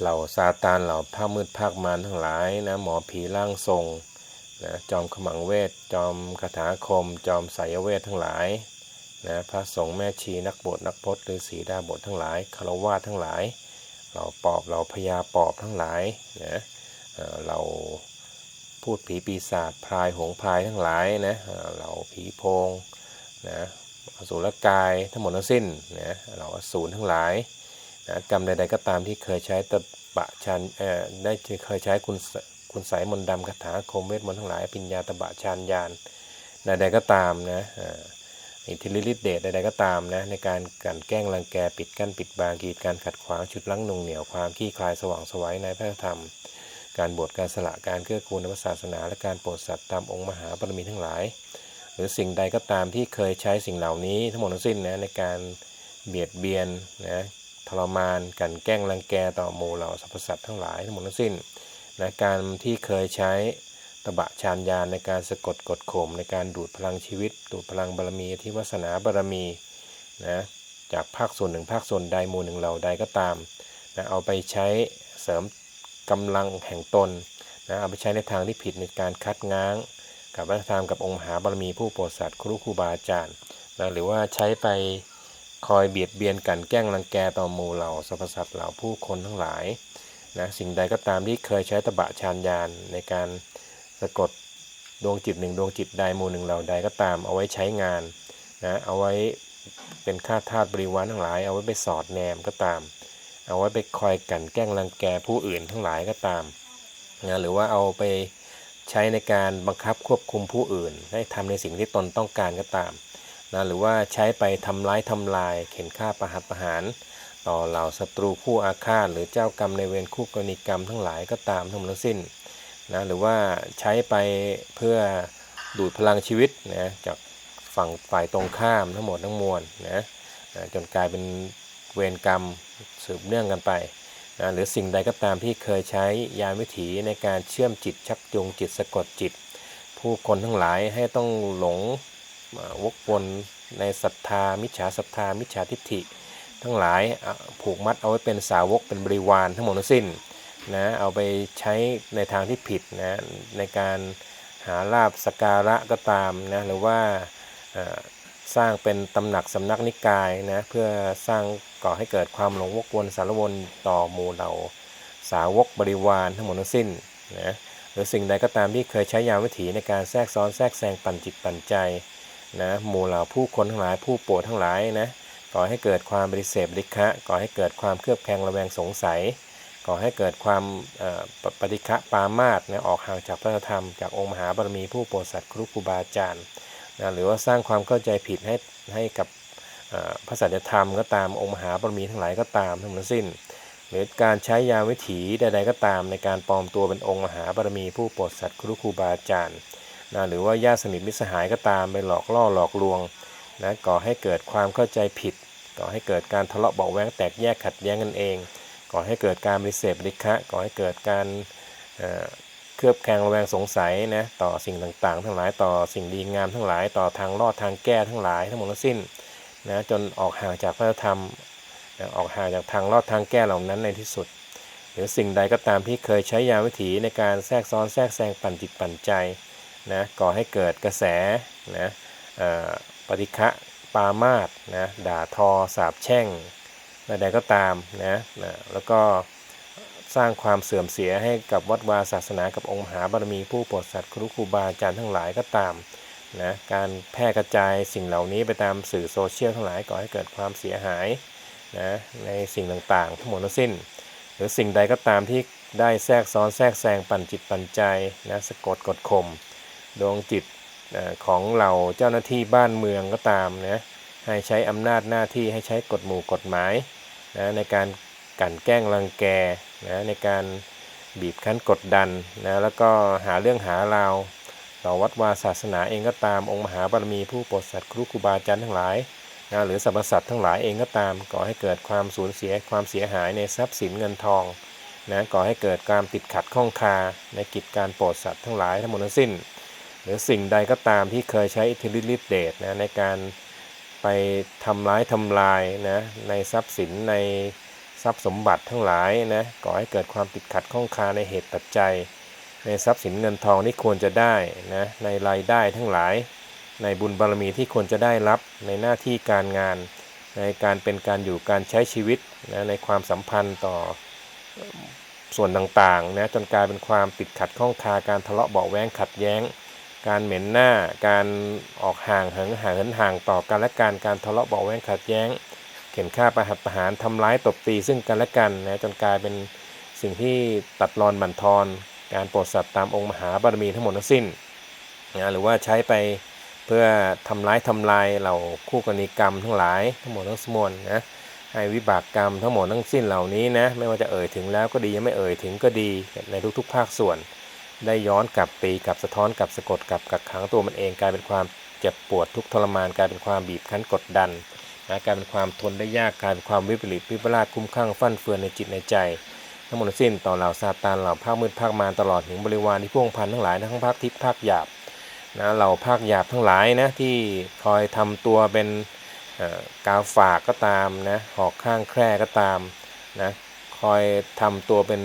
เหล่าซาตานเหล่าภาคมืดภาคมารทั้งหลายนะหมอผีร่างทรงนะจอมขมังเวท จอมคาถาคม จอมไสยเวททั้งหลายนะพระสงฆ์แม่ชีนักบวชนักพจน์หรือศีดาบททั้งหลายคารวะทั้งหลาย เหล่าปอบเหล่าพญาปอบทั้งหลายนะเราพูดผีปีศาจพรายหงพรายทั้งหลายนะเอ่อเราผีโพงนะอสุรกายทั้งหมดทั้งสิ้นนะเราอสูรทั้งหลาย นะกรรมใดๆก็ตามที่เคยใช้ตบะชันเอ่อได้เคยใช้คุณสคุณสายมนต์ดำคาถาคมเวทมนต์ทั้งหลายปิญญาตบะชานยานใดๆก็ตามนะอิทธิฤทธิเดชใดๆก็ตามนะในการกันแกล้งรังแกปิดกั้นปิดบางกีดการขัดขวางชุดลังนุ่งเหนียวความขี้คลายสว่างสวัยในพระธรรม การบวชการสละการเกื้อกูลในศาสนา และการโปรดสัตว์ตามองค์มหาบารมีทั้งหลาย หรือสิ่งใดก็ตามที่เคยใช้สิ่งเหล่านี้ทั้งหมดทั้งสิ้นนะในการเบียดเบียนนะ ทรมานกันแกล้งรังแกต่อหมู่เหล่าสรรพสัตว์ทั้งหลายทั้งหมดทั้งสิ้นนะการที่เคยใช้ตบะชานยานในการสะกดกดข่มในการดูดพลังชีวิต ดูดพลังบารมีที่วาสนาบารมีนะจากภาคส่วนหนึ่งภาคส่วนใดหมู่หนึ่งเหล่าใดก็ตามนะเอาไปใช้เสริมกำลังแห่งตนนะเอาไปใช้ในทางที่ผิดในการคัดง้าง กับวัฒนธรรมกับองค์มหาบารมีผู้โปรดสัตว์ครูครูบาอาจารย์นะหรือว่าใช้ไป คอยเบียดเบียนกันแกล้งรังแกต่อหมู่เหล่าสรรพสัตว์เหล่าผู้คนทั้งหลายนะสิ่งใดก็ตามที่เคยใช้ตบะชานยานในการสะกดดวงจิตหนึ่งดวงจิตใดหมู่หนึ่งเหล่าใดก็ตามเอาไว้ใช้งานนะเอาไว้เป็นค่าทาสบริวารทั้งหลาย เอาไว้ไปสอดแนมก็ตาม เอาไว้ไปคอยกันแกล้งรังแกผู้อื่นทั้งหลายก็ตามนะหรือว่าเอาไปใช้ในการบังคับควบคุมผู้อื่น ให้ทำในสิ่งที่ตนต้องการก็ตาม นะหรือว่าใช้ไปทำร้ายทำลาย เข็นฆ่าประหัตประหาร ต่อเหล่าศัตรูคู่อาฆาตหรือเจ้ากรรมในเวรคู่กรณีกรรมทั้งหลายก็ตามทั้งหมดทั้งสิ้นนะหรือว่าใช้ไปเพื่อดูดพลังชีวิตนะจากฝั่งฝ่ายตรงข้ามทั้งหมดทั้งมวลนะจนกลายเป็นเวรกรรมสืบเนื่องกันไปนะหรือสิ่งใดก็ตามที่เคยใช้ยานวิถีในการเชื่อมจิตชักจูงจิตสะกดจิต ผู้คนทั้งหลายให้ต้องหลง วกวนในศรัทธา มิจฉาศรัทธา มิจฉาทิฏฐิ ทั้งหลายผูกมัดเอาไว้เป็นสาวกเป็นบริวารทั้งหมดทั้งสิ้นนะเอาไปใช้ในทางที่ผิดนะในการหาลาบสการะก็ตามนะหรือว่าสร้างเป็นตำหนักสำนักนิกายนะเพื่อสร้างก่อให้เกิดความหลงวกวนสารวนต่อหมู่เหล่าสาวกบริวารทั้งหมดทั้งสิ้นนะหรือสิ่งใดก็ตามที่เคยใช้ยามวิถีในการแทรกซ้อนแทรกแซงปั่นจิตปั่นใจ นะหมู่เหล่าผู้คนทั้งหลายผู้ปรดทั้งหลายนะก่อให้เกิดความบริเสธบริคะก่อให้เกิดความเครือบแคลงระแวงสงสัยก่อให้เกิดความปฏิฆะปามาสนะออกห่างจากพระธรรมจากองค์มหาบารมีผู้โปรดสัตว์ครูครูบาอาจารย์นะหรือว่าสร้างความเข้าใจผิดให้ให้กับพระสัจธรรมก็ตามองค์มหาบารมีทั้งหลายก็ตามทั้งหมดสิ้น หรือการใช้ยาวิถีใดๆก็ตามในการปลอมตัวเป็นองค์มหาบารมีผู้โปรดสัตว์ครูครูบาอาจารย์ นะหรือว่าญาติสนิทมิตรสหายก็ตามไปหลอกล่อหลอกลวงนะก่อให้เกิดความเข้าใจผิด ก่อให้เกิดการทะเลาะเบาแวงแตกแยกขัดแย้งกันเอง ก่อให้เกิดการบริเสธบริคะก่อให้เกิดการเคลือบแคลงระแวงสงสัยนะต่อสิ่งต่างๆ ทั้งหลายต่อสิ่งดีงามทั้งหลาย ต่อทางรอดทางแก้ทั้งหลายทั้งหมดทั้งสิ้นนะจนออกห่างจากพระธรรมนะออกห่างจากทางรอดทางแก้เหล่านั้นในที่สุด หรือสิ่งใดก็ตามที่เคยใช้ยาวิถีในการแทรกซ้อนแทรกแซงปั่นจิตปั่นใจ นะก่อให้เกิดกระแสนะปฏิฆะปามาสนะด่าทอสาบแช่งใดๆก็ตามนะนะแล้วก็สร้างความเสื่อมเสียให้กับวัดวาศาสนากับองค์มหาบารมีผู้โปรดสัตว์ครูครูบาอาจารย์ทั้งหลายก็ตามนะการแพร่กระจายสิ่งเหล่านี้ไปตามสื่อโซเชียลทั้งหลายก่อให้เกิดความเสียหายนะในสิ่งต่างๆ ทั้งหมดทั้งสิ้น หรือสิ่งใดก็ตามที่ได้แทรกซ้อนแทรกแซงปั่นจิตปั่นใจนะสะกดกดข่ม ดวงจิตของเราเจ้าหน้าที่บ้านเมืองก็ตามนะให้ใช้อำนาจหน้าที่ให้ใช้กฎหมู่กฎหมายนะในการกันแกล้งรังแกนะในการบีบคั้นกดดันนะแล้วก็หาเรื่องหาราวต่อวัดวาศาสนาเองก็ตามองค์มหาบารมีผู้โปรดสัตว์ครูครูบาอาจารย์ทั้งหลายนะหรือสรรพสัตว์ทั้งหลายเองก็ตามก่อให้เกิดความสูญเสียความเสียหายในทรัพย์สินเงินทองนะก่อให้เกิดความติดขัดข้องคาในกิจการโปรดสัตว์ทั้งหลายทั้งหมดทั้งสิ้น หรือสิ่งใดก็ตามที่เคยใช้อิทธิฤทธิเดชนะในการไปทำร้ายทำลายนะในทรัพย์สินในทรัพย์สมบัติทั้งหลายนะก่อให้เกิดความติดขัดข้องคาในเหตุปัจจัย ในทรัพย์สินเงินทองที่ควรจะได้นะในรายได้ทั้งหลาย ในบุญบารมีที่ควรจะได้รับในหน้าที่การงาน ในการเป็นการอยู่การใช้ชีวิตนะในความสัมพันธ์ต่อส่วนต่างๆนะจนกลายเป็นความติดขัดข้องคาการทะเลาะเบาแวงขัดแย้ง การเหม็นหน้า การออกห่างเหินห่างเหินห่างต่อกันและการการทะเลาะเบาะแว้งขัดแย้ง เข็นฆ่าประหัตประหารทำร้ายตบตีซึ่งกันและกันนะจนกลายเป็นสิ่งที่ตัดรอนบั่นทอน การโปรดสัตว์ตามองค์มหาบารมีทั้งหมดทั้งสิ้นนะหรือว่าใช้ไปเพื่อทำร้ายทำลายเหล่าคู่กรณีกรรมทั้งหลายทั้งหมดทั้งมวลนะให้วิบากกรรมทั้งหมดทั้งสิ้นเหล่านี้นะไม่ว่าจะเอ่ยถึงแล้วก็ดียังไม่เอ่ยถึงก็ดีในทุกๆภาคส่วน ได้ย้อนกลับตีกลับสะท้อนกลับสะกดกลับกักขังตัวมันเองกลายเป็นความเจ็บปวดทุกทรมานกลายเป็นความบีบคั้นกดดันนะกลายเป็นความทนได้ยากกลายเป็นความวิปริตวิปลาสคุ้มข้างฟั่นเฟือนในจิตในใจ ทั้งหมดสิ้นต่อเหล่าซาตานเหล่าภาคมืดภาคมารตลอดถึงบริวารที่พ่วงพันทั้งหลายทั้งภาคทิพย์ภาคหยาบนะเหล่าภาคหยาบทั้งหลายนะที่คอยทำตัวเป็นกาวฝากก็ตามนะหอกข้างแคร่ก็ตามนะคอยทำตัวเป็น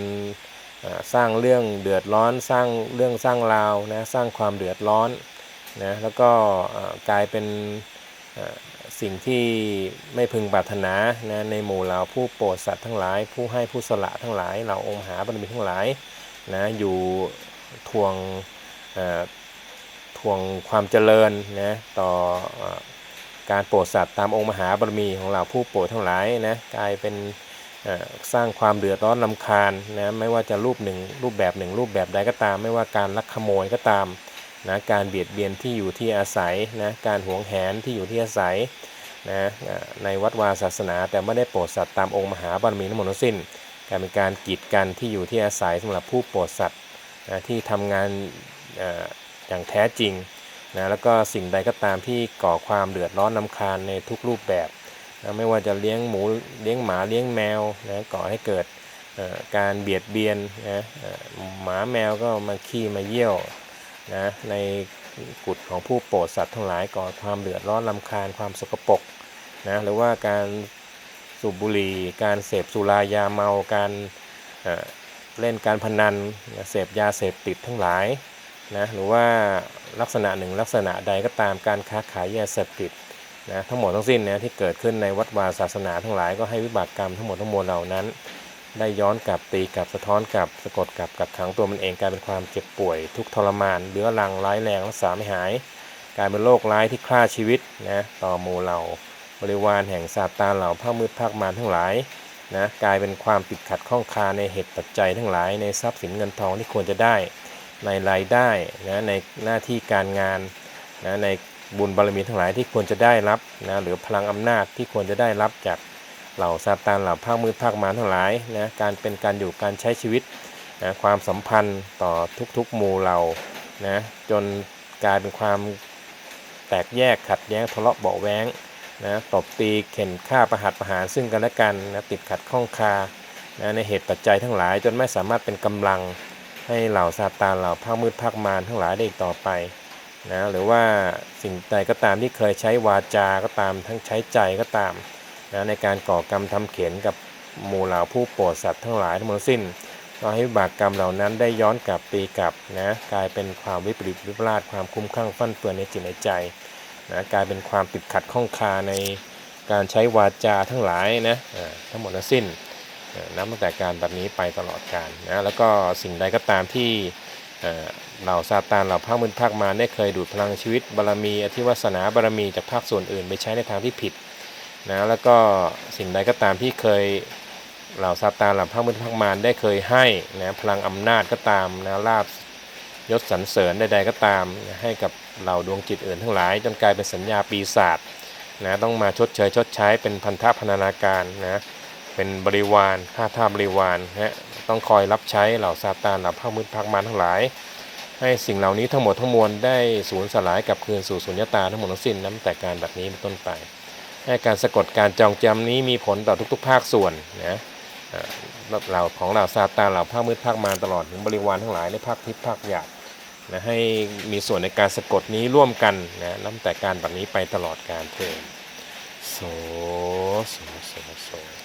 สร้างเรื่องเดือดร้อน สร้างเรื่องสร้างราวนะสร้างความเดือดร้อนนะแล้วก็กลายเป็นสิ่งที่ไม่พึงปรารถนานะในหมู่เหล่าผู้โปรดสัตว์ทั้งหลาย ผู้ให้ผู้สละทั้งหลายเหล่าองค์มหาบารมีทั้งหลายนะอยู่ทวงทวงความเจริญนะต่ออการโปรดสัตว์ตามองค์มหาบารมีของเหล่าผู้โปรดทั้งหลายนะกลายเป็น สร้างความเดือดร้อนลำคาญนะไม่ว่าจะรูปหนึ่งรูปแบบหนึ่งรูปแบบใดก็ตาม ไม่ว่าการลักขโมยก็ตามนะการเบียดเบียนที่อยู่ที่อาศัยนะการหวงแหนที่อยู่ที่อาศัยนะในวัดวาศาสนา แต่ไม่ได้โปรดสัตว์ตามองค์มหาบารมีทั้งหมดทั้งสิ้นการเป็นการกีดกันที่อยู่ที่อาศัยสำหรับผู้โปรดสัตว์นะที่ทำงานอย่างแท้จริงนะแล้วก็สิ่งใดก็ตามที่ก่อความเดือดร้อนนำคาญในทุกรูปแบบ นะไม่ว่าจะเลี้ยงหมูเลี้ยงหมาเลี้ยงแมวนะก่อให้เกิดการเบียดเบียนนะหมาแมวก็มาขี้มาเยี่ยวนะในกุฎของผู้โปรดสัตว์ทั้งหลายก่อความเดือดร้อนลำคาญความสกปรกนะหรือว่าการสูบบุหรี่การเสพสุรายาเมาการเอ่อเล่นการพนันเสพยาเสพติดทั้งหลายนะหรือว่าลักษณะหนึ่งลักษณะใดก็ตามการค้าขายยาเสพติด นะทั้งหมดทั้งสิ้นนะที่เกิดขึ้นในวัดวาศาสนาทั้งหลายก็ให้วิบากกรรมทั้งหมดทั้งมวลเหล่านั้น ได้ย้อนกลับตีกลับสะท้อนกลับสะกดกลับกักขังตัวมันเองกลายเป็นความเจ็บป่วย ทุกทรมานเรื้อรังร้ายแรงรักษาไม่หาย กลายเป็นโรคร้ายที่ฆ่าชีวิตนะต่อหมู่เราบริวารแห่งซาตานเหล่าภาคมืดภาคมารทั้งหลายนะกลายเป็นความติดขัดข้องคาในเหตุปัจจัยทั้งหลาย ในทรัพย์สินเงินทองที่ควรจะได้ ในรายได้นะในหน้าที่การงานนะใน บุญบารมีทั้งหลายที่ควรจะได้รับนะหรือพลังอำนาจที่ควรจะได้รับจากเหล่าซาตานเหล่าภาคมืดภาคมารทั้งหลายนะการเป็นการอยู่การใช้ชีวิตนะความสัมพันธ์ต่อทุกๆหมู่เหล่านะจนกลายเป็นความแตกแยกขัดแย้งทะเลาะเบาแว้งนะตบตีเข็นฆ่าประหัตประหารซึ่งกันและกันนะติดขัดข้องคานะในเหตุปัจจัยทั้งหลาย จนไม่สามารถเป็นกำลังให้เหล่าซาตานเหล่าภาคมืดภาคมารทั้งหลายได้อีกต่อไป นะหรือว่าสิ่งใดก็ตามที่เคยใช้วาจาก็ตามทั้งใช้ใจก็ตามนะในการก่อกรรมทำเข็นกับหมู่เหล่าผู้โปรดสัตว์ทั้งหลายทั้งหมดสิ้นก็ให้วิบากกรรมเหล่านั้นได้ย้อนกลับตีกลับนะกลายเป็นความวิปริตวิปลาสความคุ้มข้างฟั่นเฟือนในจิตในใจนะกลายเป็นความติดขัดข้องคาในการใช้วาจาทั้งหลายนะทั้งหมดทั้งสิ้นนับตั้งแต่การแบบนี้ไปตลอดกาลนะแล้วก็สิ่งใดก็ตามที่ เอ่อเหล่าซาตานเหล่าภาคมืดภาคมารได้เคยดูดพลังชีวิตบารมีอธิวาสนาบารมีจากภาคส่วนอื่นไปใช้ในทางที่ผิดนะแล้วก็สิ่งใดก็ตามที่เคยเหล่าซาตานเหล่าภาคมืดภาคมารได้เคยให้นะพลังอำนาจก็ตามนะลาบยศสรรเสริญใดๆก็ตามให้กับเหล่าดวงจิตอื่นทั้งหลาย จนกลายเป็นสัญญาปีศาจนะต้องมาชดเชยชดใช้เป็นพันธะพนธนาการนะเป็นบริวารค่าท่าบริวารนะ ต้องคอยรับใช้เหล่าซาตานเหล่าพระมืดพักมารทั้งหลาย ให้สิ่งเหล่านี้ทั้งหมดทั้งมวลได้สูญสลายกับคืนสู่สุญญตาทั้งหมดทั้งสิ้นนับแต่การแบบนี้เป็นต้นไปให้การสะกดการจองจำนี้มีผลต่อทุกๆ ภาคส่วนนะเหล่าของเหล่าซาตานเหล่าภาคมืดภาคมารตลอดถึงบริวารทั้งหลายในภาคทิพย์ภาคหยาบนะให้มีส่วนในการสะกดนี้ร่วมกันนะนับแต่การแบบนี้ไปตลอดการเทินโสโสโสโส